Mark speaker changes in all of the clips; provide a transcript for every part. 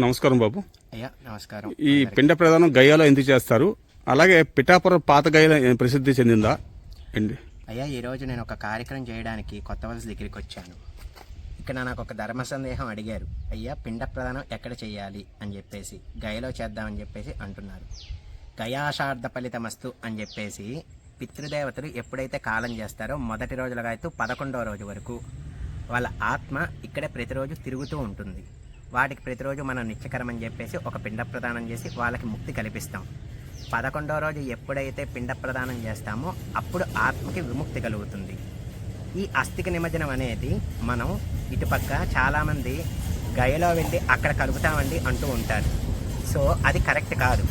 Speaker 1: నమస్కారం బాబు.
Speaker 2: అయ్యా నమస్కారం.
Speaker 1: ఈ పిండ ప్రధానం గయ్యాలో ఎందుకు చేస్తారు? అలాగే పిఠాపురం పాత గయ్యాల ప్రసిద్ధి చెందిందా? అండి
Speaker 2: అయ్యా ఈరోజు నేను ఒక కార్యక్రమం చేయడానికి కొత్త వలస దగ్గరికి వచ్చాను. ఇక్కడ నాకు ఒక ధర్మ సందేహం అడిగారు. అయ్యా పిండ ప్రదానం ఎక్కడ చేయాలి అని చెప్పేసి గయలో చేద్దామని చెప్పేసి అంటున్నారు. గయాషార్థ ఫలితమస్తు అని చెప్పేసి పితృదేవతలు ఎప్పుడైతే కాలం చేస్తారో మొదటి రోజులుగా అయితే పదకొండవ రోజు వరకు వాళ్ళ ఆత్మ ఇక్కడే ప్రతిరోజు తిరుగుతూ ఉంటుంది. వాటికి ప్రతిరోజు మనం నిత్యకరం అని చెప్పేసి ఒక పిండ ప్రదానం చేసి వాళ్ళకి ముక్తి కల్పిస్తాం. పదకొండవ రోజు ఎప్పుడైతే పిండ ప్రదానం చేస్తామో అప్పుడు ఆత్మకి విముక్తి కలుగుతుంది. ఈ అస్థిక నిమజ్జనం అనేది మనం ఇటుపక్క చాలామంది గయలో వెళ్ళి అక్కడ కలుపుతామండి అంటూ ఉంటారు. సో అది కరెక్ట్ కాదు.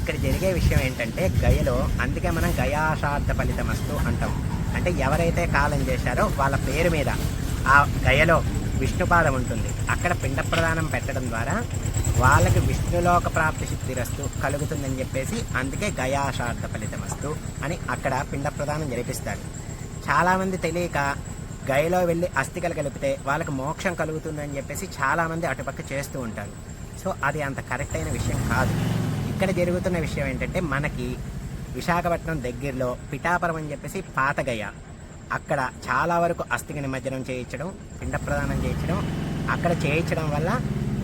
Speaker 2: ఇక్కడ జరిగే విషయం ఏంటంటే గయలో అందుకే మనం గయాశార్థ ఫలితమస్తు అంటాం. అంటే ఎవరైతే కాలం చేశారో వాళ్ళ పేరు మీద ఆ గయలో విష్ణుపాదం ఉంటుంది. అక్కడ పిండ ప్రదానం పెట్టడం ద్వారా వాళ్ళకి విష్ణులోక ప్రాప్తి శక్తి రస్తు కలుగుతుందని చెప్పేసి అందుకే గయాషార్థ ఫలితం వస్తు అని అక్కడ పిండ ప్రదానం జరిపిస్తారు. చాలామంది తెలియక గయలో వెళ్ళి అస్థికలు కలిపితే వాళ్ళకి మోక్షం కలుగుతుందని చెప్పేసి చాలామంది అటుపక్క చేస్తూ ఉంటారు. సో అది అంత కరెక్ట్ అయిన విషయం కాదు. ఇక్కడ జరుగుతున్న విషయం ఏంటంటే మనకి విశాఖపట్నం దగ్గరలో పిఠాపురం అని చెప్పేసి పాతగయ అక్కడ చాలా వరకు అస్థిక నిమజ్జనం చేయించడం పిండ ప్రదానం చేయించడం అక్కడ చేయించడం వల్ల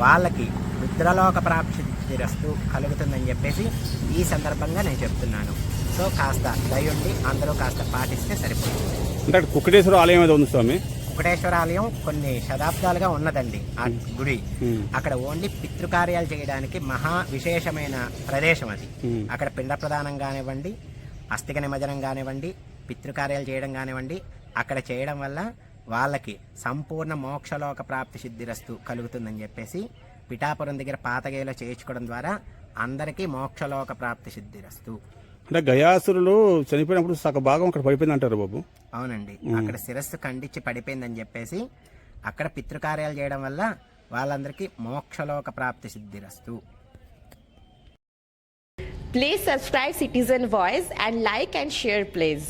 Speaker 2: వాళ్ళకి రుద్రలోక ప్రాప్తి రస్తు కలుగుతుందని చెప్పేసి ఈ సందర్భంగా నేను చెప్తున్నాను. సో కాస్త దయుండి అందరూ కాస్త పాటిస్తే సరిపోతుంది.
Speaker 1: అంటే కుక్కటేశ్వర ఆలయం ఏదో ఉంది స్వామి?
Speaker 2: వెంకటేశ్వర ఆలయం కొన్ని శతాబ్దాలుగా ఉన్నదండి ఆ గుడి. అక్కడ ఓన్లీ పితృకార్యాలు చేయడానికి మహా విశేషమైన ప్రదేశం అది. అక్కడ పిండ ప్రదానం కానివ్వండి అస్థిక నిమజ్జనం కానివ్వండి పితృకార్యాలు చేయడం కానివ్వండి అక్కడ చేయడం వల్ల వాళ్ళకి సంపూర్ణ మోక్షలోక ప్రాప్తి సిద్ధిరస్తు కలుగుతుందని చెప్పేసి పిఠాపురం దగ్గర పాతగేలో చేయించుకోవడం ద్వారా అందరికీ మోక్షలోక ప్రాప్తి సిద్ధిరస్తు.
Speaker 1: అంటే గయాసురులు చనిపోయినప్పుడు సగ భాగం అక్కడ పడిపోయింది అంటారు బాబు?
Speaker 2: అవునండి. అక్కడ శిరస్సు ఖండించి పడిపోయిందని చెప్పేసి అక్కడ పితృకార్యాలు చేయడం వల్ల వాళ్ళందరికీ మోక్షలోక ప్రాప్తి సిద్ధిరస్తు.
Speaker 3: Please subscribe Citizen Voice and like and share please.